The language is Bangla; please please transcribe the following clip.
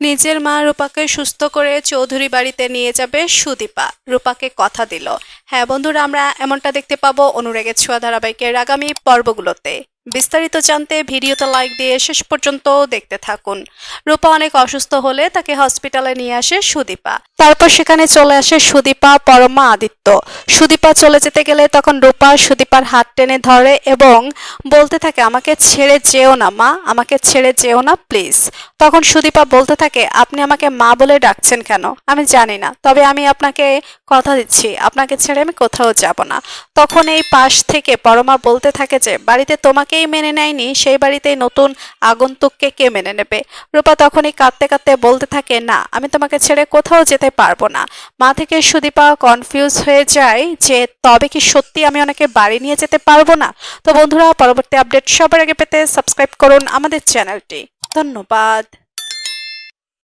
নিজের মা রূপাকে সুস্থ করে চৌধুরী বাড়িতে নিয়ে যাবে সুদীপা। রূপাকে কথা দিল হ্যাঁ বন্ধুরা, আমরা এমনটা দেখতে পাবো অনুরাগের ছোঁয়া ধারাবাহিকের আগামী পর্বগুলোতে। বিস্তারিত জানতে ভিডিওতে লাইক দিয়ে শেষ পর্যন্ত দেখতে থাকুন। রূপা অনেক অসুস্থ হলে তাকে হসপিটালে নিয়ে আসে সুদীপা। তারপর সেখানে চলে আসে সুদীপা, পরমা, আদিত্য। সুদীপা চলে যেতে গেলে তখন রূপা সুদীপার হাত টেনে ধরে এবং বলতে থাকে, আমাকে ছেড়ে যেও না, মা। আমাকে ছেড়ে যেও না, প্লিজ। তখন সুদীপা বলতে থাকে, আপনি আমাকে মা বলে ডাকছেন কেন? আমি জানি না। তবে আমি আপনাকে কথা দিচ্ছি। আপনাকে ছেড়ে আমি কোথাও যাব না। তখন এই পাশ থেকে পরমা বলতে থাকে যে, বাড়িতে তোমাকেই মেনে নেয়নি, সেই বাড়িতেই নতুন আগন্তুককে কে মেনে নেবে? রূপা তখনই কাঁদতে কাঁদতে বলতে থাকে, না, আমি তোমাকে ছেড়ে কোথাও যেতে পারব না। মা থেকে সুদীপা কনফিউজ হয়ে যায় যে, তবে কি সত্যি আমি অনেকে বাড়ি নিয়ে যেতে পারব না? তো বন্ধুরা, পরবর্তী আপডেট সবার আগে পেতে সাবস্ক্রাইব করুন আমাদের চ্যানেলটি ধন্যবাদ।